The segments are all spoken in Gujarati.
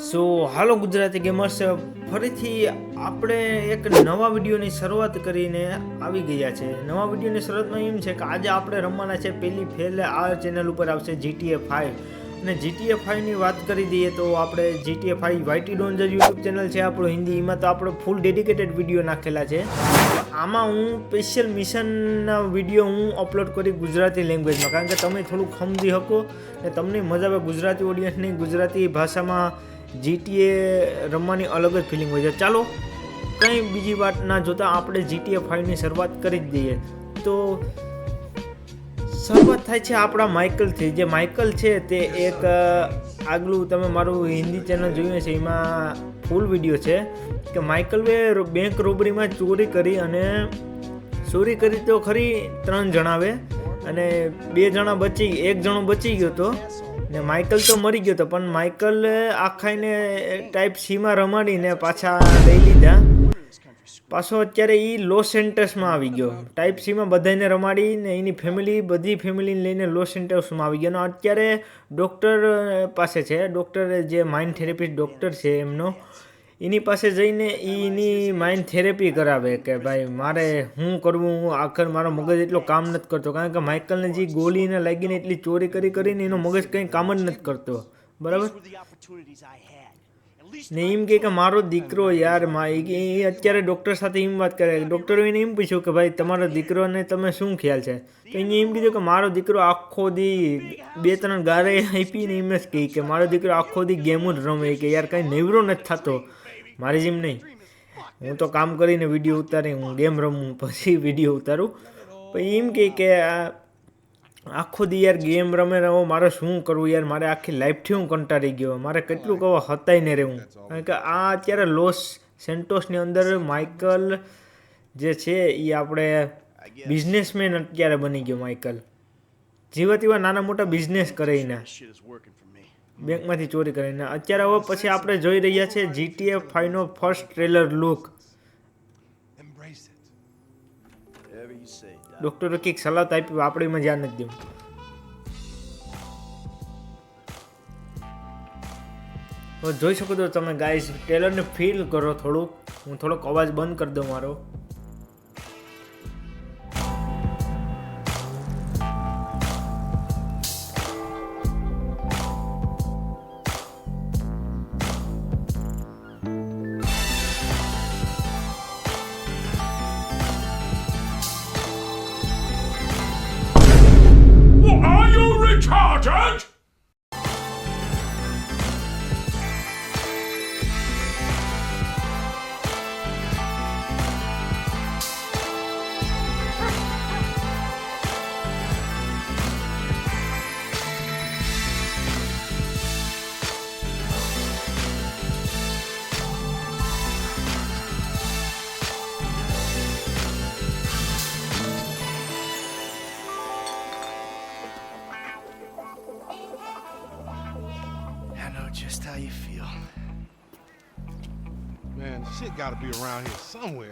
સો હાલો ગુજરાતી ગેમર્સ ફરીથી આપણે એક નવા વિડીયોની શરૂઆત કરીને આવી ગયા છે. નવા વિડીયોની શરૂઆતમાં એમ છે કે આજે આપણે રમવાના છે પેલી ફેલ આ ચેનલ ઉપર આવશે જીટીએ ફાઇવ અને જીટીએ ફાઇવની વાત કરી દઈએ તો આપણે જીટીએ ફાઇવ વાયટી ડોન જે યુટ્યુબ ચેનલ છે આપણું હિન્દી, એમાં તો આપણો ફૂલ ડેડિકેટેડ વીડિયો નાખેલા છે. આમાં હું સ્પેશિયલ મિશનના વીડિયો હું અપલોડ કરી ગુજરાતી લેંગ્વેજમાં કારણ કે તમે થોડુંક સમજી શકો ને તમને મજા આવે ગુજરાતી ઓડિયન્સની ગુજરાતી ભાષામાં જીટીએ રમવાની અલગ જ ફિલિંગ હોય છે. ચાલો, કંઈ બીજી વાત ના જોતા આપણે જીટીએ ફાઇવની શરૂઆત કરી જ દઈએ. તો શરૂઆત થાય છે આપણા માઇકલથી જે માઇકલ છે તે એક આગલું તમે મારું હિન્દી ચેનલ જોયું છે એમાં ફૂલ વીડિયો છે કે માઇકલે બેંક રોબરીમાં ચોરી કરી અને ચોરી કરી તો ખરી ત્રણ જણાવે અને બે જણા બચી, એક જણો બચી ગયો તો. ને માઇકલ તો મરી ગયો તો, પણ માઇકલ આખાઈને ટાઈપ સીમાં રમાડીને પાછા લઈ લીધા. પાછો અત્યારે એ લોસ સેન્ટર્સમાં આવી ગયો. ટાઈપ સીમાં બધાને રમાડીને એની ફેમિલી, બધી ફેમિલીને લઈને લોસ સેન્ટર્સમાં આવી ગયો. અને અત્યારે ડૉક્ટર પાસે છે. ડૉક્ટર જે માઇન્ડ થેરેપિસ્ટ ડૉક્ટર છે એમનો. એની પાસે જઈને એની માઇન્ડ થેરેપી કરાવે કે ભાઈ મારે શું કરવું હું આખર મારો મગજ એટલો કામ નથી કરતો. કારણ કે માઇકલને જે ગોળીને લાગીને એટલી ચોરી કરી કરીને એનો મગજ કંઈ કામ જ નથી કરતો. બરાબર? ને એમ કે મારો દીકરો યાર મા એ અત્યારે ડૉક્ટર સાથે એમ વાત કરે. ડૉક્ટર એને એમ પૂછ્યું કે ભાઈ તમારો દીકરોને તમે શું ખ્યાલ છે? તો એને એમ કીધું કે મારો દીકરો આખો દી બે ત્રણ ગારે આપીને એમ જ કહે કે મારો દીકરો આખો દી ગેમ જ રમે કે યાર કાંઈ નેવરો નથી થતો. મારી જેમ નહીં. હું તો કામ કરીને વીડિયો ઉતારી, હું ગેમ રમું, પછી વીડિયો ઉતારું. પછી એમ કહે કે આ આખો દી યાર ગેમ રમે રહો મારે શું કરવું યાર? મારે આખી લાઈફથી હું કંટાળી ગયો. મારે કેટલું કહો હતાય ને રહેવું. કારણ કે આ અત્યારે લોસ સેન્ટોસની અંદર માઇકલ જે છે એ આપણે બિઝનેસમેન અત્યારે બની ગયો, માઇકલ. જેવા તેવા નાના મોટા બિઝનેસ કરે એના. બેંકમાંથી ચોરી કરીને. અત્યારે હવે પછી આપણે જોઈ રહ્યા છે જીટીએ ફાઈવનો ફર્સ્ટ ટ્રેલર લુક ડોક્ટરો કંઈક સલાહ તો આપી આપણે એમાં ધ્યાન નથી દેવું. તો જોઈ શકો છો તમે ગાઈસ ટ્રેલરને ફીલ કરો થોડુંક. હું થોડોક અવાજ બંધ કરી દઉં મારો. change? how you feel. Man, shit gotta be around here somewhere.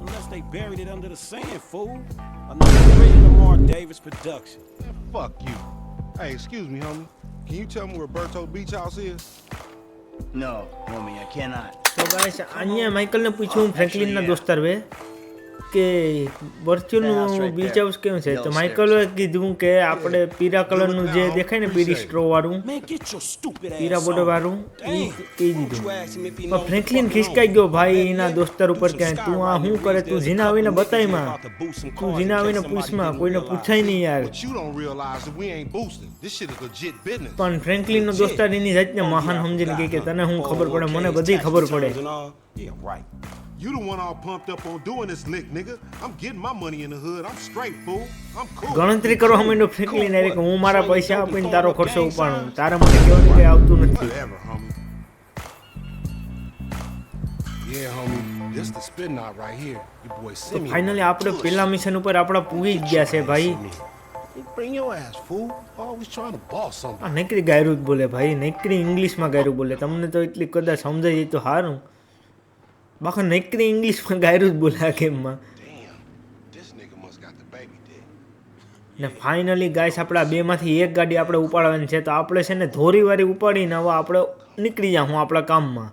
Unless they buried it under the sand, fool. Another great Lamar Davis production. Man, fuck you. Hey, excuse me, homie. Can you tell me where Berto Beach House is? No, homie, I cannot. તો ગાઈસ અહીંયા માઇકલને પૂછ્યું ફ્રેન્કલિનના દોસ્તાર વે કે વર્ચ્યુઅલનું બીચ હાઉસ કેવું છે તો માઇકલે કીધું કે આપણે પીરા કલરનું જે દેખાય ને પીરી સ્ટ્રો વાળું પીરા બોર્ડર. વાળું એ દીધું પણ ફ્રેન્કલિન ખિસકાઈ ગયો ભાઈ એના દોસ્તાર ઉપર કે તું આ શું કરે તું જીના આવીને some તું જીના આવીને પૂછમાં કોઈને. પૂછાય નહીં યાર. પણ ફ્રેન્કલિનનો દોસ્તાર એની જાતને Oh, મહાન સમજીને કે તને? હું ખબર પડે મને 401ks, બધી ખબર પડે. Yeah, right. You the one all pumped up on doing this lick, nigga. I'm getting my money in the hood. I'm straight, fool. I'm cool. ગણતરી કરવા માંડ્યો ફ્રેન્કલિન અરે કે હું મારા પૈસા આપીને તારો ખર્ચો ઉપાડું તારા મને કહેવાનું કંઈ આવતું નથી Whatever, homie. Yeah, homie. This the spin knot right here. Your boy તો Simeon. ફાઇનલી આપણે પેલા મિશન ઉપર આપણા પૂગી જ ગયા છે ભાઈ Bring your ass, fool. Always trying to boss something. આ નકરી ગાયરું જ બોલે ભાઈ નકરી ઇંગ્લિશમાં ગાયરું બોલે તમને તો એટલી કદાચ સમજાઈ જાય તો સારું બાકી નકરી ઇંગ્લિશમાં ગાયરું જ બોલે ગેમમાં. ને ફાઇનલી ગાઈસ આપણે બેમાંથી એક ગાડી આપણે ઉપાડવાની છે તો આપણે છે ને ધોરીવારી ઉપાડીને હવે આપણે નીકળી જાઉં આપણા કામમાં.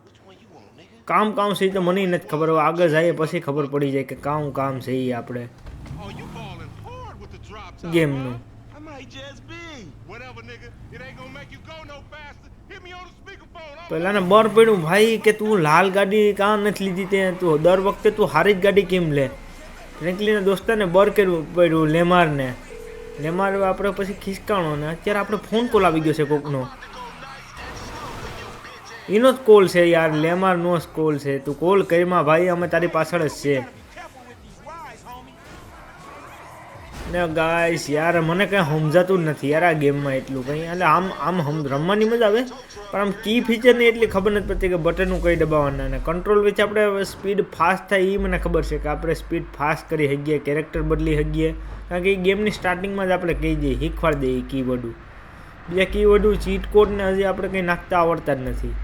કામ કામ છે તો મને નથી ખબર હવે આગળ જઈએ પછી ખબર પડી જાય કે કામ કામ છે એ આપણે Oh, પહેલાને બર પડ્યું, ભાઈ, કે તું લાલ ગાડી કાં નથી લીધી તે? તું દર વખતે તું હારી જ ગાડી કેમ લે? ફ્રેન્કલીને દોસ્તાને બર કર્યું, પડ્યું લેમારને. લેમાર આપણે પછી ખિસકાણો ને અત્યારે આપણે ફોન કોલ આવી ગયો છે કોકનો. એનો જ કોલ છે યાર, લેમારનો જ કોલ છે. તું કોલ કરીમાં ભાઈ, અમે તારી પાછળ જ છે ને ગાઈસ યાર, મને કંઈ સમજાતું નથી યાર આ ગેમમાં એટલું કંઈ. એટલે આમ આમ હમ, રમવાની મજા આવે, પણ આમ કી ફીચરની એટલી ખબર નથી પડતી કે બટનનું કઈ દબાવવાના ને. કંટ્રોલ વિશે આપણે સ્પીડ ફાસ્ટ થાય એ મને ખબર છે કે આપણે સ્પીડ ફાસ્ટ કરી શકીએ કેરેક્ટર બદલી શકીએ. કારણ કે એ ગેમની સ્ટાર્ટિંગમાં જ આપણે કહી દઈએ, શીખવાડી દઈએ કી વડું બીજા કી વડું ચીટ કોડને હજી આપણે કંઈ નાખતા આવડતા જ નથી.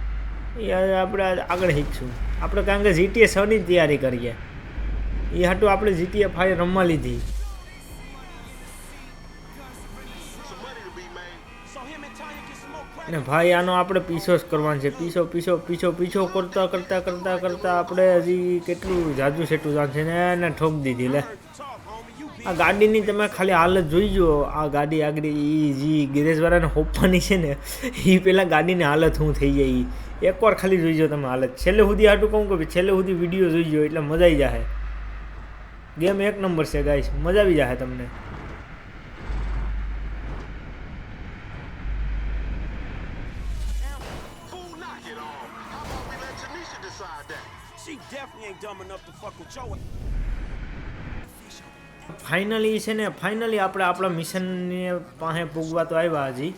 એ હવે આપણે આગળ શીખશું. આપણે કારણ કે જીટીએ સની તૈયારી કરીએ. એ હાટું આપણે જીટીએ ફાઈ રમવા લીધી. અને ભાઈ, આનો આપણે પીછો જ કરવાનો છે. પીછો પીછો પીછો પીછો કરતા કરતા કરતા કરતા આપણે હજી કેટલું જાજુ સેટું જાણ છે ને, એને ઠોક દીધી, લે. આ ગાડીની તમે ખાલી હાલત જોઈ જુઓ. આ ગાડી આગળ એ જે ગેરેજવાળાને હોપવાની છે ને એ પહેલાં ગાડીની હાલત શું થઈ જાય એ એકવાર ખાલી જોઈ જાઓ તમે હાલત. છેલ્લે સુધી આટલું કહું કે છેલ્લે સુધી વીડિયો જોઈ જો એટલે મજા આવી જાય ગેમ એક નંબર છે ગાઈશ મજા આવી જાય તમને. ફાઇનલી છે ને ફાઇનલી આપણે આપણા મિશનને પાસે પૂગવા તો આવ્યા હજી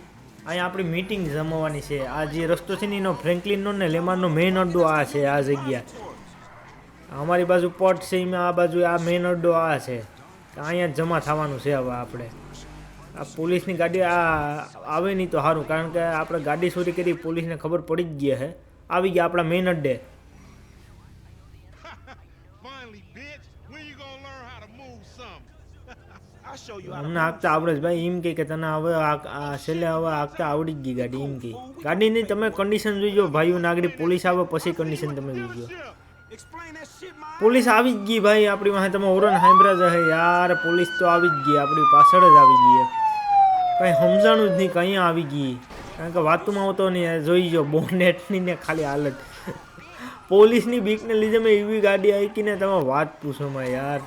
અહીંયા આપણી મીટિંગ જમવાની છે આ જે રસ્તો છે ને એનો ફ્રેન્કલિનનો ને લેમાનનો મેઇન અડ્ડો આ છે આ જગ્યા અમારી બાજુ પોટ છે એમાં આ બાજુ આ મેઇન અડ્ડો આ છે અહીંયા જમા થવાનું છે હવે આપણે આ પોલીસની ગાડી આ આવે નહીં તો સારું કારણ કે આપણે ગાડી ચોરી કરી પોલીસને ખબર પડી જ ગઈ છે આવી ગયા આપણા મેઇન અડ્ડે અમને હાંકતા આવડે છે ભાઈ એમ કહે કે તને હવે આ- છેલ્લે હવે હાંકતા આવડી જ ગઈ ગાડી એમ કહે. ગાડીની તમે કન્ડિશન જોઈજો ભાઈઓ નાગરિક પોલીસ આવે પછી કન્ડિશન તમે જોઈજો. પોલીસ આવી જ ગઈ ભાઈ આપણી પાસે તમે ઓરન હાંભરા જ હે યાર પોલીસ તો આવી જ ગઈ આપણી પાછળ જ આવી ગઈ કંઈ સમજાણું જ નહીં કંઈ આવી ગઈ. કારણ કે વાતમાં આવતો નહીં જોઈજો બોનેટની ને ખાલી હાલત. પોલીસની બીકને લીધે મેં એવી ગાડી આંકીને તમે વાત પૂછો માં યાર.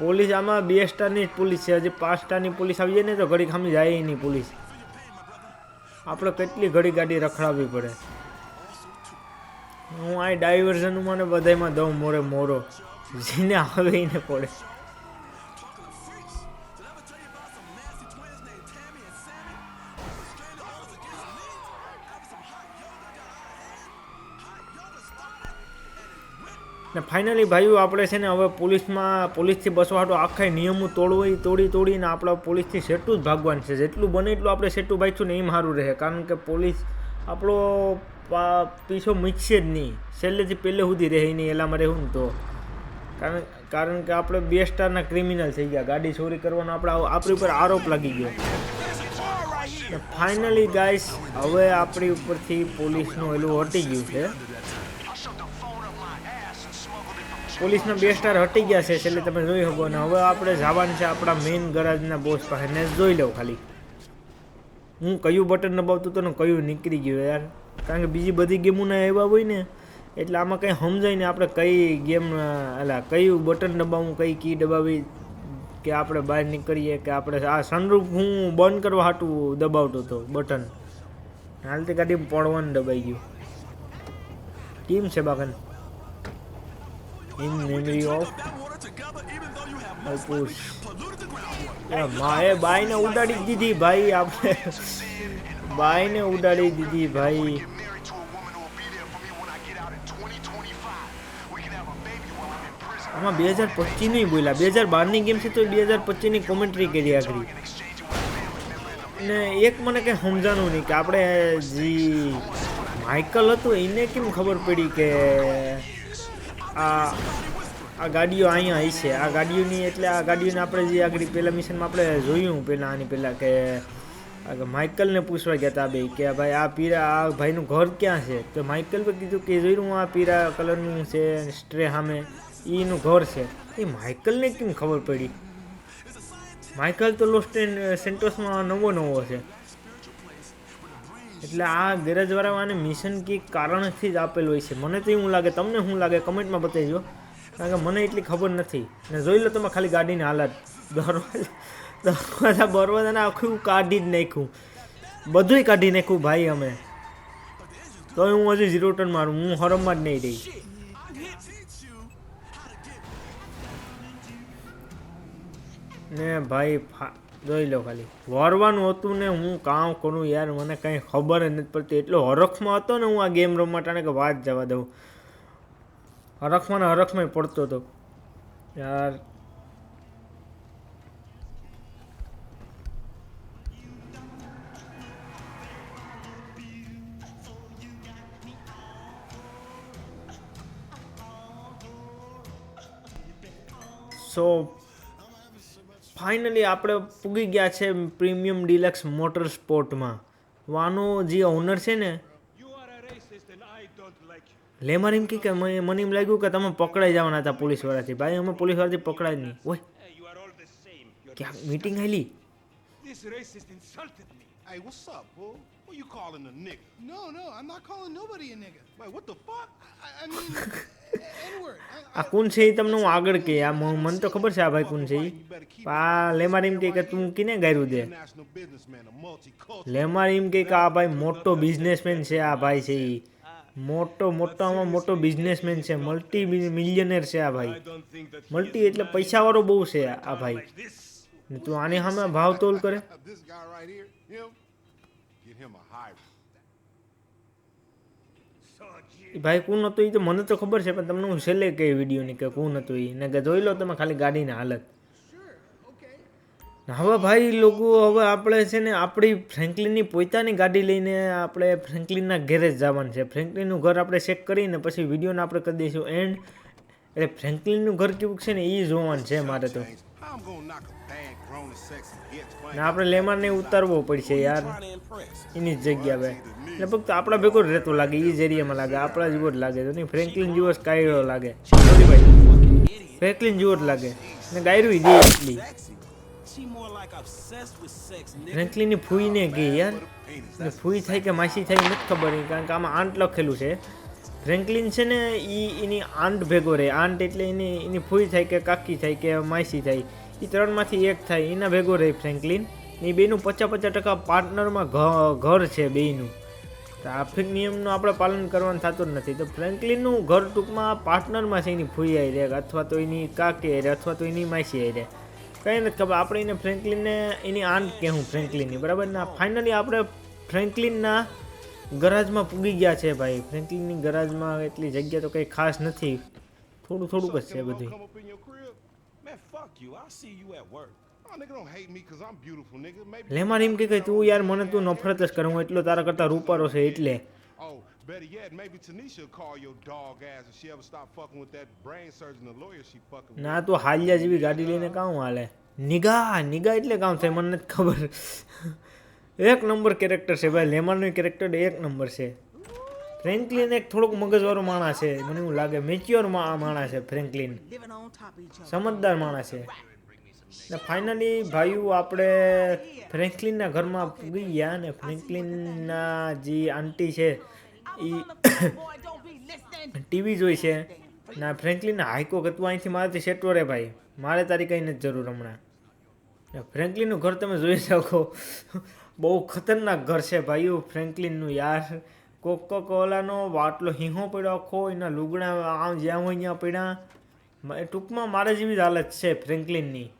પોલીસ આમાં બે સ્ટારની જ પોલીસ છે. હજી પાંચ સ્ટારની પોલીસ આવી જાય ને તો ઘડી ખામી જાય નહીં પોલીસ. આપણે કેટલી ઘડી ગાડી રખડાવવી પડે? હું આ ડાયવર્ઝનમાં ને બધામાં દઉં મોરે મોરો. જેને આવે એને પડે. ને ફાઇનલી ભાઈઓ આપણે છે ને હવે પોલીસમાં, પોલીસથી બસવાટો આખા નિયમો તોડવું તોડી, તોડીને આપણે પોલીસથી સેટું જ ભાગવાનું છે. જેટલું બને એટલું આપણે સેટું ભાગશું ને એમ સારું રહે. કારણ કે પોલીસ આપણો પીછો મૂકશે જ નહીં. છેલ્લેથી પહેલે સુધી રહે નહીં, એલામાં રહેવું ને તો. કારણ કારણ કે આપણે બે સ્ટારના ક્રિમિનલ થઈ ગયા. ગાડી ચોરી કરવાનો આપણે આપણી ઉપર આરોપ લાગી ગયો. ફાઇનલી ગાઈસ હવે આપણી ઉપરથી પોલીસનું એલું હટી ગયું છે. પોલીસના બે સ્ટાર હટી ગયા છે, છેલ્લે તમે જોઈ શકો ને હવે આપણે જવાનું છે આપણા મેઇન ગરાજના બોસ પાસે. ને જોઈ લઉં ખાલી. હું કયું બટન દબાવતું હતો ને કયું નીકળી ગયું યાર. કારણ કે બીજી બધી ગેમોના એવા હોય ને, એટલે આમાં કંઈ સમજાય ને આપણે કઈ ગેમ, અલા, કયું બટન દબાવવું કઈ કી દબાવી, કે આપણે બહાર નીકળીએ, કે આપણે આ સનરૂફ હું બંધ કરવા હાટું દબાવતો હતો બટન હાલતી ગાડી પડવાનું દબાઈ ગયું. કેમ છે બાગન ઇન મેમરી ઓફ અલ્પુસ માએ બાઈને ઉડાડી દીધી ભાઈ આપણે બાઈને ઉડાડી દીધી ભાઈ Married to a woman who will be there for me when I get out in 2025. We can have a baby while I'm in prison. આમાં બે હજાર પચીસ નહીં બોલ્યા બે હજાર બારની ગેમ છે તો બે હજાર પચીસની કોમેન્ટ્રી કરી આખરી ને એક મને કંઈ સમજાણું નહીં કે આપણે જે માઇકલ હતું એને કેમ ખબર પડી કે આ આ ગાડીઓ અહીંયા હશે આ ગાડીઓની એટલે આ ગાડીઓને આપણે જે આગળ પહેલાં મિશનમાં આપણે જોયું પહેલાં આની પહેલાં કે માઇકલને પૂછવા ગયા હતા બે કે ભાઈ આ પીરા, આ ભાઈનું ઘર ક્યાં છે? તો માઇકલ પર કીધું કે જોયું આ પીરા કલરનું છે સ્ટ્રે સામે એનું ઘર છે. એ માઇકલને કેમ ખબર પડી? માઇકલ તો લોસ્ટ સેન્ટોસમાં નવો નવો છે. એટલે આ ગેરેજવાળાને મિશન કી કારણથી જ આપેલું હોય છે. મને તો એવું લાગે, તમને શું લાગે? કમેન્ટમાં બતાવીજો. કારણ કે મને એટલી ખબર નથી. ને જોઈ લો તમે ખાલી ગાડીની હાલત. દરવાજા દરવાજા, બરવાજાને આખું કાઢી જ નાખ્યું. બધુંય કાઢી નાખ્યું ભાઈ અમે. તો હું હજુ ઝીરો ટન મારું. હું હરમમાં જ નહીં રહી. ને ભાઈ જોઈ લો ખાલી. વરવાનું હતું ને હું કામ કરું યાર, મને કંઈ ખબર જ નથી પડતી. એટલો હરખમાં હતો ને હું આ ગેમ રમવા ટાણે કે વાત જવા દઉં. હરખમાં ને હરખમાં પડતો હતો. યાર. સો ફાઇનલી આપણે પૂગી ગયા છે પ્રીમિયમ ડિલક્સ મોટર સ્પોર્ટમાં વાનો જે ઓનર છે ને. લેમાર એમ કે મને મને એમ લાગ્યું કે તમે પકડાઈ જવાના હતા પોલીસવાળાથી ભાઈ અમે પોલીસવાળાથી પકડાય નહીં ઓય ક્યાં મીટિંગ આવેલી This racist insulted me. Hey, what's up, fool? What you calling a nigga? No, no, I'm not calling nobody a nigga. Wait, what the fuck? I, I mean, આ કોણ એ તમને હું આગળ કે આ મને તો ખબર છે આ ભાઈ કોણ આ લેમાર એમ કે તું કિને ગાયરું દે. લેમાર એમ કે આ ભાઈ મોટો બિઝનેસમેન છે, આ ભાઈ છે એ મોટો મોટામાં મોટો બિઝનેસમેન છે મલ્ટી મિલિયનર છે આ ભાઈ. મલ્ટી એટલે પૈસાવાળો બહુ છે આ ભાઈ. તું આની સામે ભાવ તોલ કરે This guy right here, him, get him a hybrid. So, G. એ ભાઈ કોણ હતું એ તો મને તો ખબર છે, પણ તમને હું છેલ્લે કહી વિડીયોની કે કોણ હતું એ ને કે જોઈ લો તમે ખાલી ગાડીની હાલત. હવે ભાઈ લોકો, હવે આપણે છે ને આપણી ફ્રેન્કલિનની પોતાની ગાડી લઈને આપણે ફ્રેન્કલિનના ઘેરે જવાનું છે. ફ્રેન્કલિનનું ઘર આપણે ચેક કરીને પછી વિડીયોને આપણે કરી દઈશું. એન્ડ એટલે ફ્રેન્કલિનનું ઘર કેવું છે ને એ જોવાનું છે મારે તો. ને આપણે લેમારને ઉતારવો પડશે યાર. એની જ જગ્યા બે એટલે ફક્ત આપણા ભેગો જ રહેતો લાગે એ જ એરિયામાં લાગે. આપણા જેવો જ લાગે. તો નહીં ફ્રેન્કલિન જેવો જ કાયરો લાગે. ભાઈ. ફ્રેન્કલિન જેવો જ લાગે. ને ગાયરું દે એટલી Sexy. ફૂઈ. ફ્રેન્કલિનની ફૂઈને ગઈ યાર. ને ફૂઈ થાય કે માસી થાય નથી ખબર નહીં કારણ કે આમાં આંટ લખેલું છે. ફ્રેન્કલિન છે ને એ એની આંટ ભેગો રહે. આંટ એટલે એની એની ફૂઈ થાય કે કાકી થાય કે માસી થાય. એ ત્રણમાંથી એક થાય એના ભેગો રહે ફ્રેન્કલિન. એ બેનું પચાસ પચાસ ટકા પાર્ટનરમાં ઘર છે બેયનું. ટ્રાફિક નિયમનું આપણે પાલન કરવાનું થતું જ નથી. તો ફ્રેન્કલિનનું ઘર ટૂંકમાં પાર્ટનરમાં છે, એની ફૂઈ આવી રહે, અથવા તો એની કાકી આવી રહે, અથવા તો એની માસી આવી રહે. કંઈ નથી ખબર, આપણે એને ફ્રેન્કલિનને એની આંટ કહેવું, ફ્રેન્કલિનની, બરાબર? ને ફાઇનલી આપણે ફ્રેન્કલિનના ગરાજમાં પૂગી ગયા છે ભાઈ. ફ્રેન્કલિનની ગરાજમાં એટલી જગ્યા તો કંઈ ખાસ નથી. થોડું થોડુંક જ છે બધું Come up in your crib? Man, fuck you. I see you at work. Oh, nigga, don't hate me because I'm beautiful, nigga. Maybe. લેમાર એમ કે કે તું યાર મને તું નફરત જ કરું એટલો તારા કરતા રૂપારો છે એટલે Oh, better yet, maybe Tanisha will call your dog ass if she ever stop fucking with that brain surgeon, the lawyer she fucking with. ના તો હાલ્યા જેવી ગાડી લઈને કામ હાલે નિગા નિગા એટલે કામ થાય મને નથી ખબર એક નંબર કેરેક્ટર છે ભાઈ લેમનનું કેરેક્ટર એક નંબર છે ફ્રેન્કલિન એક થોડોક મગજવાળો માણસ છે. મને એવું લાગે મેચ્યોર માણસ છે ફ્રેન્કલિન. સમજદાર માણસ છે. ને ફાઇનલી ભાઈઓ આપણે ફ્રેન્કલિનના ઘરમાં પૂગી ગયા ને ફ્રેન્કલિનના જે આંટી છે એ. ટીવી જોઈ છે. ના ફ્રેન્કલિન હાઈકો તું અહીંથી મારાથી સેટવો રે ભાઈ? મારે તારી કંઈ નથી જરૂર હમણાં. ફ્રેન્કલિનનું ઘર તમે જોઈ શકો. બહુ ખતરનાક ઘર છે ભાઈઓ ફ્રેન્કલિનનું યાર. કોકો કોલાનો વાટલો હિંહો પડ્યો આખો, એના લુગડા આમ જ્યાં હોય ત્યાં પડ્યા. ટૂંકમાં મારા જેવી જ હાલત છે ફ્રેન્કલિનની.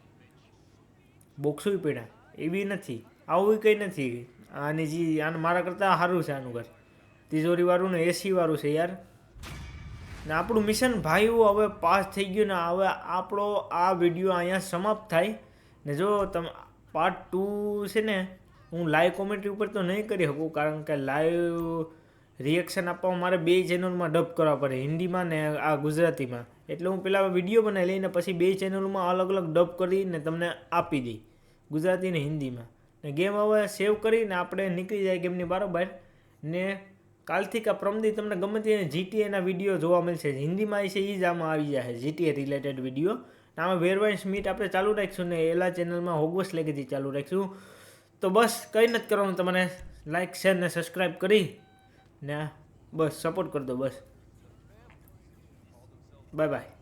બોક્સો પડ્યા. એવી નથી. આવું કંઈ નથી. આની જે, આને મારા કરતાં સારું છે આનું ઘર. તિજોરીવાળું ને એસીવાળું છે યાર. ને આપણું મિશન ભાઈઓ હવે પાસ થઈ ગયું ને હવે આપણો આ વીડિયો અહીંયા સમાપ્ત થાય. ને જો તમે પાર્ટ ટુ છે ને, હું લાઈવ કોમેન્ટ્રી ઉપર તો નહીં કરી શકું, કારણ કે લાઈવ રિએક્શન આપવા મારે બે ચેનલમાં ડબ કરવા પડે, હિન્દીમાં ને આ ગુજરાતીમાં. એટલે હું પેલા વીડિયો બનાવી લઈને પછી બે ચેનલમાં અલગ અલગ ડબ કરીને તમને આપી દઈ, ગુજરાતી ને હિન્દીમાં. ને ગેમ હવે સેવ કરીને આપણે નીકળી જાય ગેમની બરાબર. ને કાલથી કા પ્રમદી તમને ગમે તે જીટીએના વીડિયો જોવા મળશે. હિન્દીમાં છે એ જ આમાં આવી જશે જીટીએ રિલેટેડ વીડિયો આમાં વેરવાઇન્સ મીટ આપણે ચાલુ રાખીશું ને એલા ચેનલમાં હોગવસ લેગેથી ચાલુ રાખીશું. તો બસ કંઈ નથી કરવાનું તમને લાઇક શેર ને સબસ્ક્રાઈબ કરી. ને બસ સપોર્ટ કરી દો બસ. Bye bye